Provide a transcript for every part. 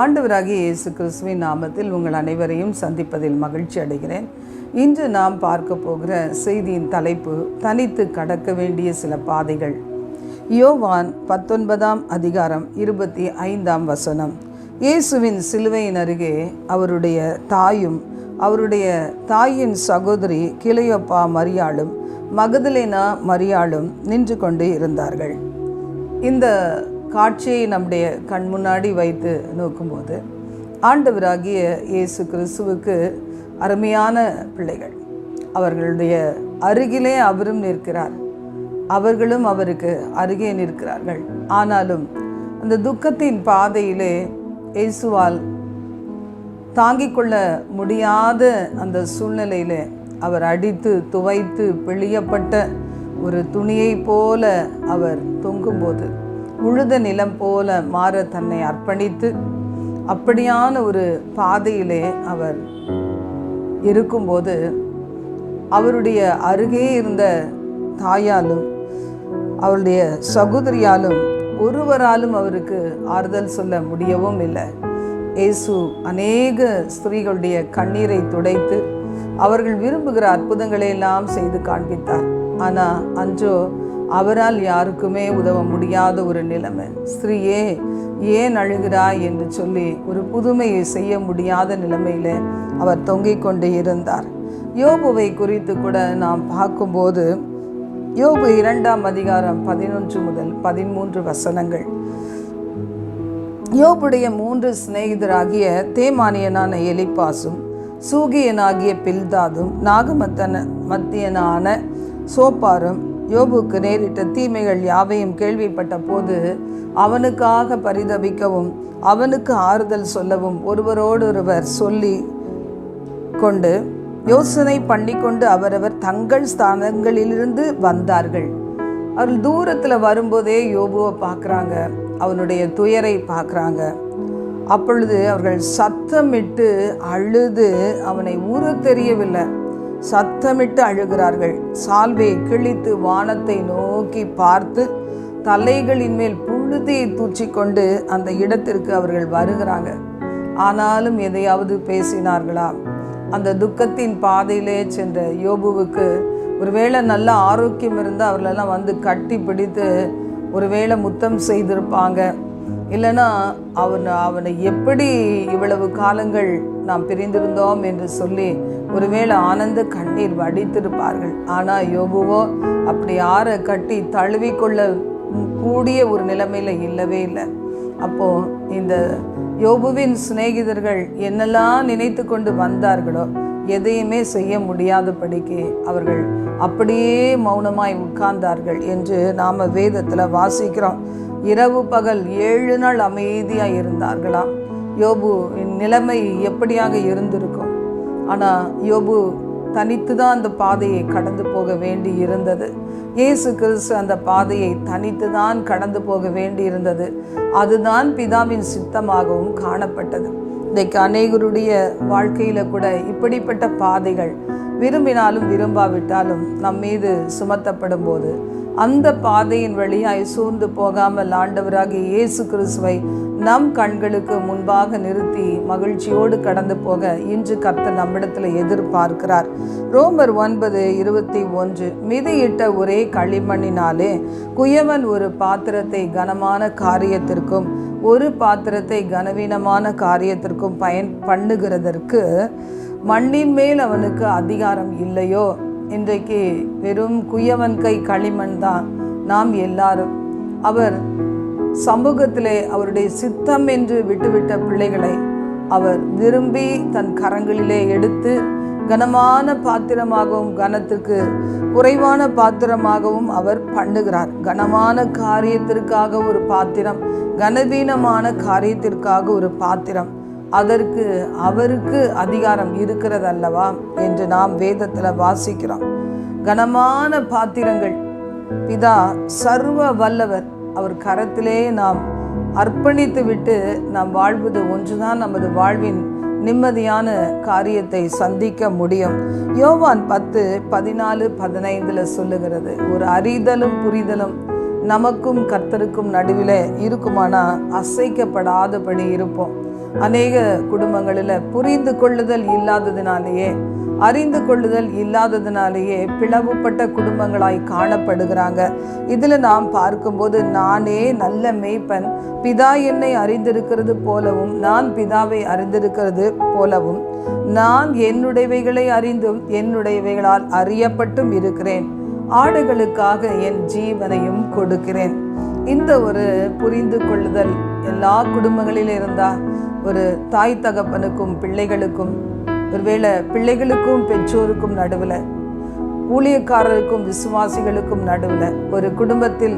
ஆண்டவராகிய இயேசு கிறிஸ்துவின் நாமத்தில் உங்கள் அனைவரையும் சந்திப்பதில் மகிழ்ச்சி அடைகிறேன். இன்று நாம் பார்க்க போகிற செய்தியின் தலைப்பு தனித்து கடக்க வேண்டிய சில பாதைகள். யோவான் பத்தொன்பதாம் அதிகாரம் இருபத்தி ஐந்தாம் வசனம். இயேசுவின் சிலுவையின் அருகே அவருடைய தாயும் அவருடைய தாயின் சகோதரி கிளையப்பா மரியாளும் மகதலேனா மரியாளும் நின்று கொண்டு இருந்தார்கள். இந்த காட்சியை நம்முடைய கண் முன்னாடி வைத்து நோக்கும்போது ஆண்டவராகிய இயேசு கிறிஸ்துவுக்கு அருமையான பிள்ளைகள். அவர்களுடைய அருகிலே அவரும் நிற்கிறார். அவர்களும் அவருக்கு அருகே நிற்கிறார்கள். ஆனாலும் அந்த துக்கத்தின் பாதையிலே இயேசுவால் தாங்கிக் கொள்ள முடியாத அந்த சூழ்நிலையில் அவர் அடித்து துவைத்து பிழியப்பட்ட ஒரு துணியைப் போல அவர் தொங்கும்போது உழுத நிலம் போல மாற தன்னை அர்ப்பணித்து அப்படியான ஒரு பாதையிலே அவர் இருக்கும்போது அவருடைய அருகே இருந்த தாயாலும் அவருடைய சகோதரியாலும் ஒருவராலும் அவருக்கு ஆறுதல் சொல்ல முடியவும் இல்லை. இயேசு அநேக ஸ்திரீகளுடைய கண்ணீரை துடைத்து அவர்கள் விரும்புகிற அற்புதங்களை எல்லாம் செய்து காண்பித்தார். ஆனால் அஞ்சோ அவரால் யாருக்குமே உதவ முடியாத ஒரு நிலைமை. ஸ்திரீயே ஏன் அழுகிறாய்? என்று சொல்லி ஒரு புதுமையை செய்ய முடியாத நிலைமையில் அவர் தொங்கிக் கொண்டு இருந்தார். யோபுவை குறித்து கூட நாம் பார்க்கும்போது யோபு இரண்டாம் அதிகாரம் பதினொன்று முதல் பதிமூன்று வசனங்கள். யோபுடைய மூன்று சிநேகிதராகிய தேமானியனான எலிப்பாசும் சூகியனாகிய பில்தாதும் நாகமத்தன மத்தியனான சோப்பாரும் யோபுக்கு நேரிட்ட தீமைகள் யாவையும் கேள்விப்பட்ட போது அவனுக்காக பரிதபிக்கவும் அவனுக்கு ஆறுதல் சொல்லவும் ஒருவரோடொருவர் சொல்லி கொண்டு யோசனை பண்ணிக்கொண்டு அவரவர் தங்கள் ஸ்தானங்களிலிருந்து வந்தார்கள். அவர்கள் தூரத்தில் வரும்போதே யோபுவை பார்க்குறாங்க அவனுடைய துயரை பார்க்குறாங்க. அப்பொழுது அவர்கள் சத்தமிட்டு அழுது அவனை ஊற தெரியவில்லை. சத்தமிட்டு அழுகிறார்கள். சால்வை கிழித்து வானத்தை நோக்கி பார்த்து தலைகளின் மேல் புழுதியை தூற்றிக்கொண்டு அந்த இடத்திற்கு அவர்கள் வருகிறாங்க. ஆனாலும் எதையாவது பேசினார்களா? அந்த துக்கத்தின் பாதையிலே சென்ற யோபுவுக்கு ஒருவேளை நல்ல ஆரோக்கியம் இருந்தால் அவர்களெல்லாம் வந்து கட்டி பிடித்து ஒருவேளை முத்தம் செய்திருப்பாங்க. இல்லைன்னா அவன் அவனை எப்படி இவ்வளவு காலங்கள் நாம் பிரிந்திருந்தோம் என்று சொல்லி ஒருவேளை ஆனந்த கண்ணீர் வடித்திருப்பார்கள். ஆனால் யோபுவோ அப்படி யாரை கட்டி தழுவிக்கொள்ள கூடிய ஒரு நிலைமையில் இல்லவே இல்லை. அப்போது இந்த யோபுவின் சிநேகிதர்கள் என்னெல்லாம் நினைத்து கொண்டு வந்தார்களோ எதையுமே செய்ய முடியாதபடிக்கு அவர்கள் அப்படியே மௌனமாய் உட்கார்ந்தார்கள் என்று நாம் வேதத்தில் வாசிக்கிறோம். இரவு பகல் ஏழு நாள் அமைதியாக இருந்தார்களாம் யோபு நிலைமை எப்படியாக இருந்திருக்கும்? ஆனால் யோபு தனித்து தான் அந்த பாதையை கடந்து போக வேண்டி இருந்தது. இயேசு கிறிஸ்து அந்த பாதையை தனித்து தான் கடந்து போக வேண்டி இருந்தது. அதுதான் பிதாவின் சித்தமாகவும் காணப்பட்டது. இன்றைக்கு அநேகருடைய வாழ்க்கையில் கூட இப்படிப்பட்ட பாதைகள் விரும்பினாலும் விரும்பாவிட்டாலும் நம் மீது சுமத்தப்படும் போது அந்த பாதையின் வழியாய் சூழ்ந்து போகாமல் ஆண்டவராகிய இயேசு கிறிஸ்துவை நம் கண்களுக்கு முன்பாக நிறுத்தி மகிழ்ச்சியோடு கடந்து போக இன்று கர்த்தர் நம்மிடத்தில் எதிர்பார்க்கிறார். ரோமர் ஒன்பது இருபத்தி ஒன்று மிதியிட்ட ஒரே களிமண்ணினாலே குயவன் ஒரு பாத்திரத்தை கனமான காரியத்திற்கும் ஒரு பாத்திரத்தை கனவீனமான காரியத்திற்கும் பயன் பண்ணுகிறதற்கு மண்ணின் மேல் அவனுக்கு அதிகாரம் இல்லையோ? இன்றைக்கு வெறும் குயவன் கை களிமண் தான் நாம் எல்லாரும். அவர் சமூகத்திலே அவருடைய சித்தம் என்று விட்டுவிட்ட பிள்ளைகளை அவர் விரும்பி தன் கரங்களிலே எடுத்து கனமான பாத்திரமாகவும் கனத்துக்கு குறைவான பாத்திரமாகவும் அவர் பண்ணுகிறார். கனமான காரியத்திற்காக ஒரு பாத்திரம் கனவீனமான காரியத்திற்காக ஒரு பாத்திரம். அதற்கு அவருக்கு அதிகாரம் இருக்கிறது அல்லவா என்று நாம் வேதத்தில் வாசிக்கிறோம். கனமான பாத்திரங்கள். பிதா சர்வ வல்லவர். அவர் கரத்திலே நாம் அர்ப்பணித்து விட்டு நாம் வாழ்வது ஒன்றுதான் நமது வாழ்வின் நிம்மதியான காரியத்தை சந்திக்க முடியும். யோவான் பத்து பதினாலு பதினைந்தில் சொல்லுகிறது. ஒரு அறிதலும் புரிதலும் நமக்கும் கர்த்தருக்கும் நடுவில் இருக்குமானா அசைக்கப்படாதபடி இருப்போம். அநேக குடும்பங்களில் புரிந்து கொள்ளுதல் இல்லாததினாலேயே அறிந்து கொள்ளுதல் இல்லாததினாலேயே பிளவுபட்ட குடும்பங்களாய் காணப்படுகிறாங்க. இதில் நாம் பார்க்கும்போது நானே நல்ல மேய்ப்பன். பிதா என்னை அறிந்திருக்கிறது போலவும் நான் பிதாவை அறிந்திருக்கிறது போலவும் நான் என்னுடையவைகளை அறிந்தும் என்னுடையவைகளால் அறியப்பட்டும் இருக்கிறேன். ஆடுகளுக்காக என் ஜீவனையும் கொடுக்கிறேன். இந்த ஒரு புரிந்து கொள்ளுதல் எல்லா குடும்பங்களிலும் இருந்தா ஒரு தாய் தகப்பனுக்கும் பிள்ளைகளுக்கும் ஒருவேளை பிள்ளைகளுக்கும் பெற்றோருக்கும் நடுவில் ஊழியக்காரருக்கும் விசுவாசிகளுக்கும் நடுவில் ஒரு குடும்பத்தில்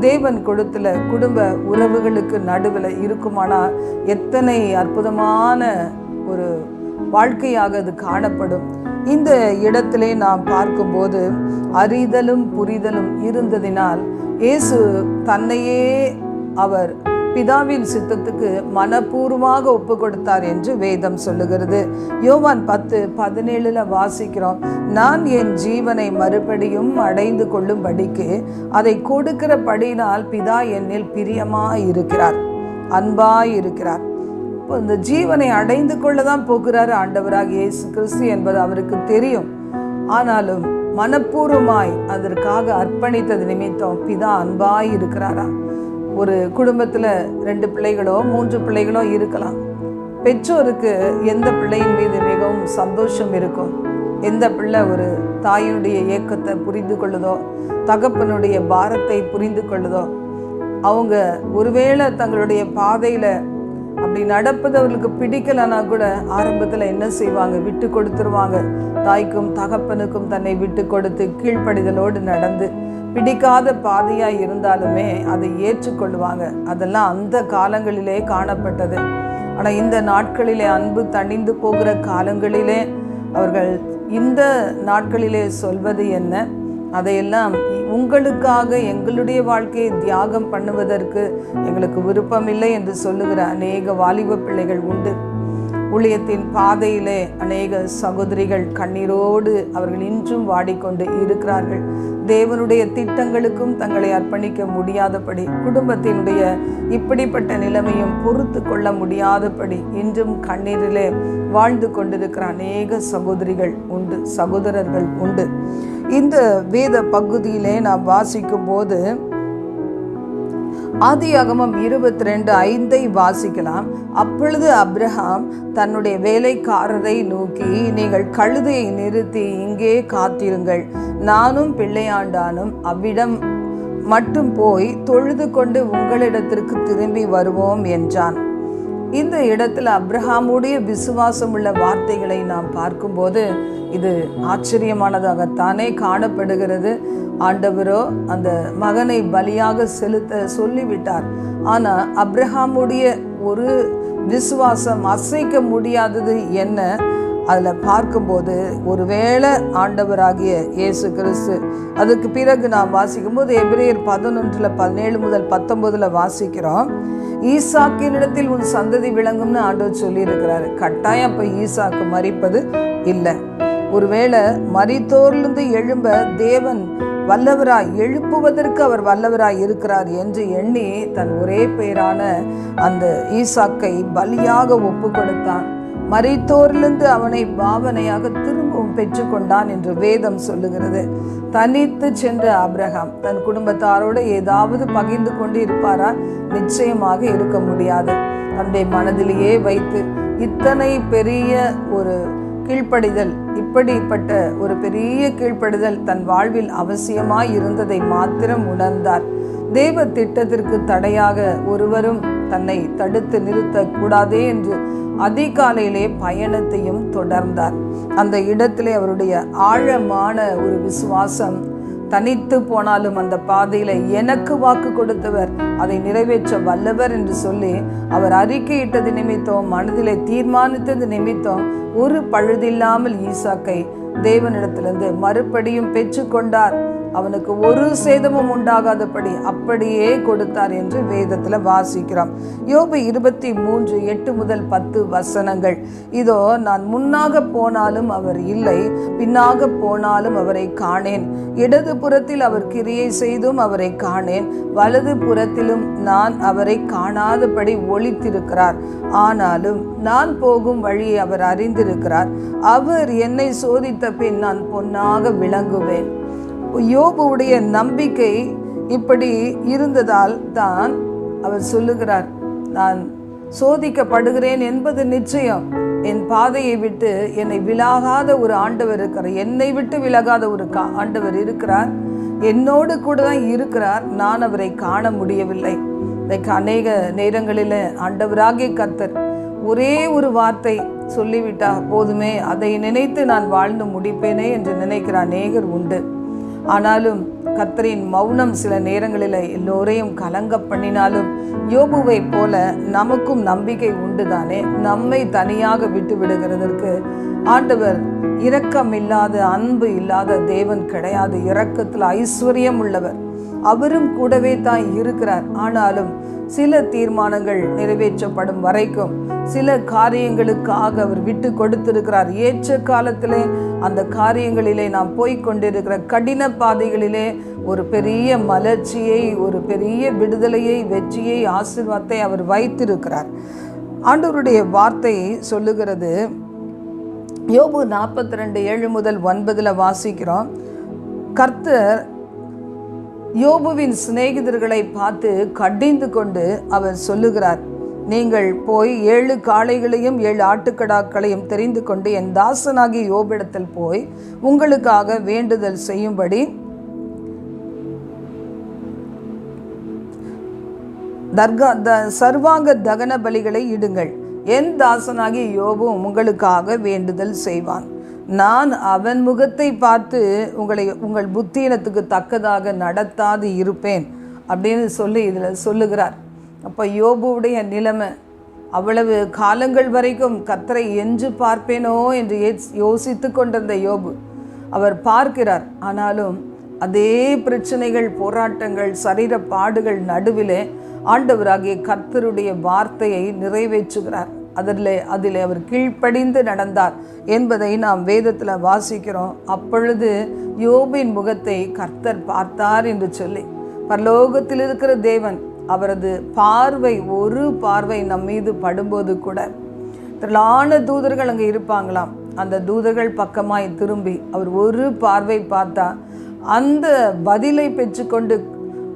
தேவன் கொடுத்துல குடும்ப உறவுகளுக்கு நடுவில் இருக்குமானால் எத்தனை அற்புதமான ஒரு வாழ்க்கையாக அது காணப்படும். இந்த இடத்திலே நாம் பார்க்கும்போது அறிதலும் புரிதலும் இருந்ததினால் இயேசு தன்னையே அவர் பிதாவின் சித்தத்துக்கு மனப்பூர்வமாக ஒப்பு கொடுத்தார் என்று வேதம் சொல்லுகிறது. யோவான் பத்து பதினேழுல வாசிக்கிறோம். நான் என் ஜீவனை மறுபடியும் அடைந்து கொள்ளும்படிக்கு அதை கொடுக்கிற படியினால் பிதா என்னில் பிரியமாய் இருக்கிறார் அன்பாய் இருக்கிறார் இந்த ஜீவனை அடைந்து கொள்ள தான் போகிறார் ஆண்டவராக இயேசு கிறிஸ்து என்பது அவருக்கு தெரியும். ஆனாலும் மனப்பூர்வமாய் அதற்காக அர்ப்பணித்தது நிமித்தம் பிதா அன்பாய் இருக்கிறாரா? ஒரு குடும்பத்தில் ரெண்டு பிள்ளைகளோ மூன்று பிள்ளைகளோ இருக்கலாம். பெற்றோருக்கு எந்த பிள்ளையின் மீது மிகவும் சந்தோஷம் இருக்கும்? எந்த பிள்ளை ஒரு தாயினுடைய இயக்கத்தை புரிந்து கொள்ளுதோ தகப்பனுடைய பாரத்தை புரிந்து கொள்ளுதோ அவங்க ஒருவேளை தங்களுடைய பாதையில் அப்படி நடப்பது அவர்களுக்கு பிடிக்கலைன்னா கூட ஆரம்பத்தில் என்ன செய்வாங்க? விட்டு கொடுத்துருவாங்க. தாய்க்கும் தகப்பனுக்கும் தன்னை விட்டு கொடுத்து கீழ்ப்படிதலோடு நடந்து பிடிக்காத பாதையாக இருந்தாலுமே அதை ஏற்றுக்கொள்வாங்க. அதெல்லாம் அந்த காலங்களிலே காணப்பட்டது. ஆனால் இந்த நாட்களிலே அன்பு தணிந்து போகிற காலங்களிலே அவர்கள் இந்த நாட்களிலே சொல்வது என்ன? அதையெல்லாம் உங்களுக்காக எங்களுடைய வாழ்க்கையை தியாகம் பண்ணுவதற்கு எங்களுக்கு விருப்பமில்லை என்று சொல்லுகிற அநேக வாலிப பிள்ளைகள் உண்டு. ஊழியத்தின் பாதையிலே அநேக சகோதரிகள் கண்ணீரோடு அவர்கள் இன்றும் வாடிக்கொண்டு இருக்கிறார்கள். தேவனுடைய திட்டங்களுக்கும் தங்களை அர்ப்பணிக்க முடியாதபடி குடும்பத்தினுடைய இப்படிப்பட்ட நிலைமையும் பொறுத்து கொள்ள முடியாதபடி இன்றும் கண்ணீரிலே வாழ்ந்து கொண்டிருக்கிற அநேக சகோதரிகள் உண்டு சகோதரர்கள் உண்டு. இந்த வேத பகுதியிலே நாம் வாசிக்கும் போது ஆதியாகமம் இருபத்தி ரெண்டு ஐந்தை வாசிக்கலாம். அப்பொழுது அப்ரஹாம் தன்னுடைய வேலைக்காரரை நோக்கி நீங்கள் கழுதையை நிறுத்தி இங்கே காத்திருங்கள். நானும் பிள்ளையாண்டானும் அவ்விடம் மட்டும் போய் தொழுது கொண்டு உங்களிடத்திற்கு திரும்பி வருவோம் என்றான். இந்த இடத்தில் அப்ரஹாமுடைய விசுவாசம் உள்ள வார்த்தைகளை நாம் பார்க்கும்போது இது ஆச்சரியமானதாகத்தானே காணப்படுகிறது. ஆண்டவரோ அந்த மகனை பலியாக செலுத்த சொல்லிவிட்டார். ஆனால் அப்ரஹாமுடைய ஒரு விசுவாசம் அசைக்க முடியாதது என்ன? அதில் பார்க்கும்போது ஒருவேளை ஆண்டவராகிய இயேசு கிறிஸ்து அதுக்கு பிறகு நாம் வாசிக்கும்போது எபிரேயர் பதினொன்றில் பதினேழு முதல் பத்தொம்போதில் வாசிக்கிறோம் ஈசாக்கினிடத்தில் உன் சந்ததி விளங்கும்னு ஆண்டவர் சொல்லியிருக்கிறாரு. கட்டாயம் அப்போ ஈசாக்கு மறிப்பது இல்லை. ஒருவேளை மறித்தோர்லேருந்து எழும்ப தேவன் வல்லவராய் எழுப்புவதற்கு அவர் வல்லவராய் இருக்கிறார் என்று எண்ணி தன் ஒரே பெயரான அந்த ஈசாக்கை பலியாக ஒப்பு கொடுத்தான். மறைத்தோரிலிருந்து அவனை பாவனையாக திரும்பவும் பெற்றுக்கொண்டான் என்று வேதம் சொல்லுகிறது. தனித்து சென்ற அப்ரஹாம் தன் குடும்பத்தாரோடு ஏதாவது பகிர்ந்து கொண்டு இருப்பாரா? நிச்சயமாக இருக்க முடியாது. தன்னுடைய மனதிலேயே வைத்து இத்தனை பெரிய ஒரு கீழ்ப்படிதல் இப்படிப்பட்ட ஒரு பெரிய கீழ்ப்படிதல் தன் வாழ்வில் அவசியமாய் இருந்ததை மாத்திரம் உணர்ந்தார். தேவ திட்டத்திற்கு தடையாக ஒருவரும் தன்னை தடுத்து நிறுத்தக்கூடாதே என்று அதிகாலையிலே பயணத்தையும் தொடர்ந்தார். அந்த இடத்திலே அவருடைய ஆழமான ஒரு விசுவாசம் தனித்து போனாலும் அந்த பாதையில எனக்கு வாக்கு கொடுத்தவர் அதை நிறைவேற்ற வல்லவர் என்று சொல்லி அவர் அறிக்கையிட்டது நிமித்தம் மனதிலே தீர்மானித்தது நிமித்தம் ஒரு பழுதில்லாமல் ஈசாக்கை தேவனிடத்திலிருந்து மறுபடியும் பெற்றுக்கொண்டார். அவனுக்கு ஒரு சேதமும் உண்டாகாதபடி அப்படியே கொடுத்தார் என்று வேதத்தில் வாசிக்கிறோம். யோபு இருபத்தி மூன்று எட்டு முதல் பத்து வசனங்கள். இதோ நான் முன்னாக போனாலும் அவர் இல்லை பின்னாக போனாலும் அவரை காணேன். இடது புறத்தில் அவர் கிரியை செய்தும் அவரை காணேன். வலது புறத்திலும் நான் அவரை காணாதபடி ஒழித்திருக்கிறார் ஆனாலும் நான் போகும் வழியை அவர் அறிந்திருக்கிறார். அவர் என்னை சோதித்த பின் நான் பொன்னாக விளங்குவேன். யோபுவுடைய நம்பிக்கை இப்படி இருந்ததால் தான் அவர் சொல்லுகிறார் நான் சோதிக்கப்படுகிறேன் என்பது நிச்சயம். என் பாதையை விட்டு என்னை விலகாத ஒரு ஆண்டவர் இருக்கிறார். என்னை விட்டு விலகாத ஒரு கா ஆண்டவர் இருக்கிறார். என்னோடு கூட தான் இருக்கிறார். நான் அவரை காண முடியவில்லை. இன்றைக்கு அநேக நேரங்களில் ஆண்டவராகிய கத்தர் ஒரே ஒரு வார்த்தை சொல்லிவிட்டா போதுமே அதை நினைத்து நான் வாழ்ந்து முடிப்பேனே என்று நினைக்கிற அநேகர் உண்டு. ஆனாலும் கத்தரின் மௌனம் சில நேரங்களில் எல்லோரையும் கலங்க பண்ணினாலும் யோபுவை போல நமக்கும் நம்பிக்கை உண்டுதானே? நம்மை தனியாக விட்டு விடுகிறதற்கு ஆண்டவர் இரக்கம் இல்லாத அன்பு இல்லாத தேவன் கிடையாது. இரக்கத்தில் ஐஸ்வர்யம் உள்ளவர். அவரும் கூடவே தான் இருக்கிறார். ஆனாலும் சில தீர்மானங்கள் நிறைவேற்றப்படும் வரைக்கும் சில காரியங்களுக்காக அவர் விட்டு கொடுத்திருக்கிறார். ஏற்ற காலத்திலே அந்த காரியங்களிலே நாம் போய் கொண்டிருக்கிற கடின பாதைகளிலே ஒரு பெரிய மலர்ச்சியை ஒரு பெரிய விடுதலையை வெற்றியை ஆசிர்வாதத்தை அவர் வைத்திருக்கிறார். ஆண்டவருடைய வார்த்தை சொல்லுகிறது யோபு நாற்பத்தி ரெண்டு ஏழு முதல் ஒன்பதில் வாசிக்கிறோம். கர்த்தர் யோபுவின் சிநேகிதர்களை பார்த்து கடிந்து கொண்டு அவர் சொல்லுகிறார் நீங்கள் போய் ஏழு காளைகளையும் ஏழு ஆட்டுக்கடாக்களையும் தெரிந்து கொண்டு என் தாசனாகி யோபிடத்தில் போய் உங்களுக்காக வேண்டுதல் செய்யும்படி தர்கா த சர்வாங்க தகன பலிகளை இடுங்கள். என் தாசனாகி யோபும் உங்களுக்காக வேண்டுதல் செய்வான். நான் அவன் முகத்தை பார்த்து உங்களை உங்கள் புத்தீனத்துக்கு தக்கதாக நடத்தாது இருப்பேன் அப்படின்னு சொல்லி இதில் சொல்லுகிறார். அப்போ யோபுவுடைய நிலைமை அவ்வளவு காலங்கள் வரைக்கும் கத்தரை என்று பார்ப்பேனோ என்று யோசித்து கொண்டிருந்த யோபு. அவர் பார்க்கிறார். ஆனாலும் அதே பிரச்சனைகள் போராட்டங்கள் சரீர பாடுகள் நடுவிலே ஆண்டவராகிய கர்த்தருடைய வார்த்தையை நிறைவேற்றுகிறார். அதில் அதில் அவர் கீழ்ப்படிந்து நடந்தார் என்பதை நாம் வேதத்தில் வாசிக்கிறோம். அப்பொழுது யோபின் முகத்தை கர்த்தர் பார்த்தார் என்று சொல்லி பரலோகத்தில் இருக்கிற தேவன் அவரது பார்வை ஒரு பார்வை நம் மீது படும்போது கூட திரளான தூதர்கள் அங்கே இருப்பாங்களாம். அந்த தூதர்கள் பக்கமாய் திரும்பி அவர் ஒரு பார்வை பார்த்தா அந்த பதிலை பெற்றுக்கொண்டு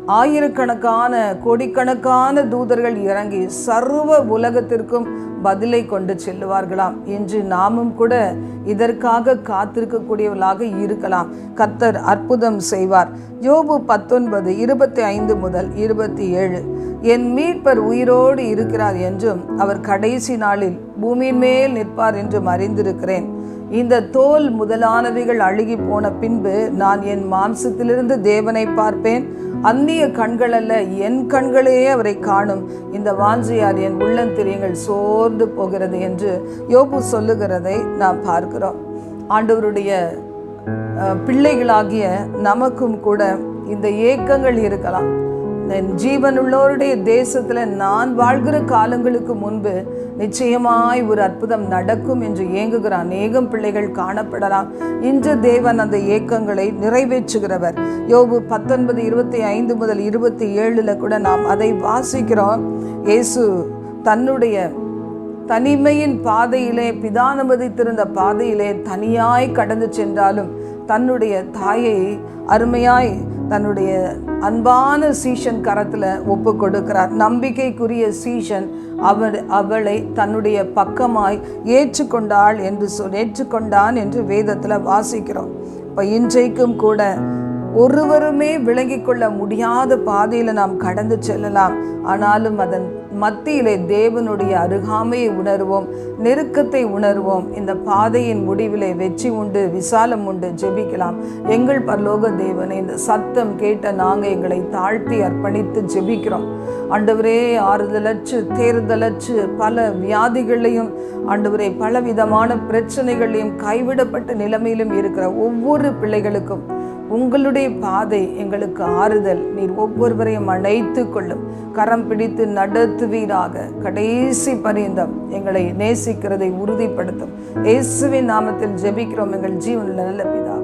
ஆயிரக்கணக்கான கோடிக்கணக்கான தூதர்கள் இறங்கி சர்வ உலகத்திற்கும் பதிலை கொண்டு செல்லுவார்களாம். என்று நாமும் கூட இதற்காக காத்திருக்கக்கூடியவர்களாக இருக்கலாம். கத்தர் அற்புதம் செய்வார். யோபு பத்தொன்பது இருபத்தி ஐந்து முதல் இருபத்தி ஏழு என் மீட்பர் உயிரோடு இருக்கிறார் என்றும் அவர் கடைசி நாளில் பூமியின் மேல் நிற்பார் என்றும் அறிந்திருக்கிறேன். இந்த தோல் முதலானவைகள் அழுகி போன பின்பு நான் என் மாம்சத்திலிருந்து தேவனை பார்ப்பேன். அந்நிய கண்கள் அல்ல என் கண்களே அவரை காணும். இந்த வாஞ்சியால் என் உள்ளந்திரியங்கள் சோர்ந்து போகிறது என்று யோபு சொல்லுகிறதை நாம் பார்க்கிறோம். ஆண்டவருடைய பிள்ளைகளாகிய நமக்கும் கூட இந்த ஏக்கங்கள் இருக்கலாம். என் ஜீவனுள்ளோருடைய தேசத்தில் நான் வாழ்கிற காலங்களுக்கு முன்பு நிச்சயமாய் ஒரு அற்புதம் நடக்கும் என்று ஏங்குகிற அநேகம் பிள்ளைகள் காணப்படலாம். இன்று தேவன் அந்த ஏக்கங்களை நிறைவேற்றுகிறவர். யோபு பத்தொன்பது இருபத்தி ஐந்து முதல் இருபத்தி ஏழில் கூட நாம் அதை வாசிக்கிறோம். இயேசு தன்னுடைய தனிமையின் பாதையிலே பிதானுமதித்திருந்த பாதையிலே தனியாய் கடந்து சென்றாலும் தன்னுடைய தாயை அருமையாய் தன்னுடைய அன்பான சீஷன் கரத்தில் ஒப்பு கொடுக்கிறார். நம்பிக்கைக்குரிய சீஷன் அவர் அவளை தன்னுடைய பக்கமாய் ஏற்றுக்கொண்டாள் என்று சொல் ஏற்றுக்கொண்டான் என்று வேதத்தில் வாசிக்கிறோம். இப்போ இன்றைக்கும் கூட ஒருவருமே விளங்கி கொள்ள முடியாத பாதையில் நாம் கடந்து செல்லலாம். ஆனாலும் அதன் மத்தியிலே தேவனுடைய அருகாமையை உணர்வோம் நெருக்கத்தை உணர்வோம். இந்த பாதையின் முடிவிலே வெற்றி உண்டு விசாலம் உண்டு ஜெபிக்கலாம். எங்கள் பரலோக தேவனை இந்த சத்தம் கேட்ட நாங்கள் எங்களை தாழ்த்தி அர்ப்பணித்து ஜெபிக்கிறோம். ஆண்டவரே ஆறுதலற்று தேர்தலற்று பல வியாதிகளையும் ஆண்டவரே பல விதமான பிரச்சனைகளையும் கைவிடப்பட்ட நிலைமையிலும் இருக்கிற ஒவ்வொரு பிள்ளைகளுக்கும் உங்களுடைய பாதை எங்களுக்கு ஆறுதல். நீர் ஒவ்வொருவரையும் அணைத்து கொள்ளும். கரம் பிடித்து நடத்துவீராக. கடைசி பரியந்தம் எங்களை நேசிக்கிறதை உறுதிப்படுத்தும். இயேசுவின் நாமத்தில் ஜெபிக்கிறோம். எங்கள் ஜீவனில் நல்ல பிதா.